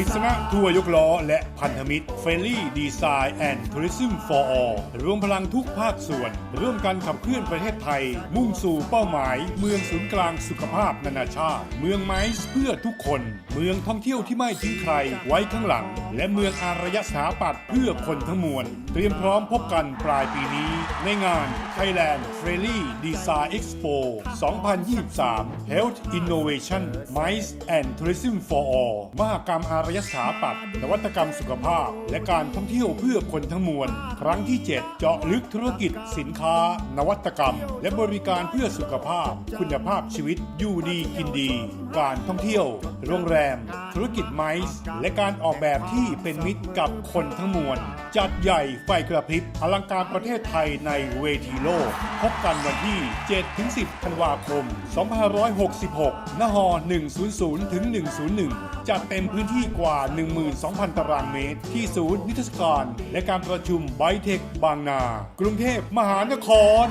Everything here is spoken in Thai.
ฤษณะทัวร์ยกล้อและพันธมิตรเฟรลี่ดีไซน์แอนด์ทัวริซึมฟอร์ออลรวมพลังทุกภาคส่วน ร่วมกันขับเคลื่อนประเทศไทย มุ่งสู่เป้าหมาย เมืองศูนย์กลางสุขภาพนานาชาติ เมืองไม้เพื่อทุกคน เมืองท่องเที่ยวที่ไม่ทิ้งใครไว้ข้างหลัง และเมืองอารยสถาปัตย์เพื่อคนทั้งมวล เตรียมพร้อมพบกันปลายปีนี้ ในงาน Thailand f r e l y Design Expo 2023 Health Innovation Mice and Tourism for All มหกรรมอารยสถาปัตย์นวัตกรรมสุขภาพ และการท่องเที่ยวเพื่อคนทั้งมวล ครั้งที่ 7 เจาะลึกธุรกิจ สินค้า นวัตกรรม และบริการเพื่อสุขภาพ คุณภาพชีวิตอยู่ดีกินดี การท่องเที่ยว โรงแรมธุรกิจไมซ์และการออกแบบที่เป็นมิตรกับคนทั้งมวล จัดใหญ่ไฟกระพริบอลังการประเทศไทยในเวทีโลก พบกันวันที่ 7-10 ธันวาคม 2566นห100 ถึง 101 จัดเต็มพื้นที่กว่า 12,000 ตารางเมตร ที่ศูนย์นิทรรศการ และการประชุมไบเทคบางนา กรุงเทพมหานคร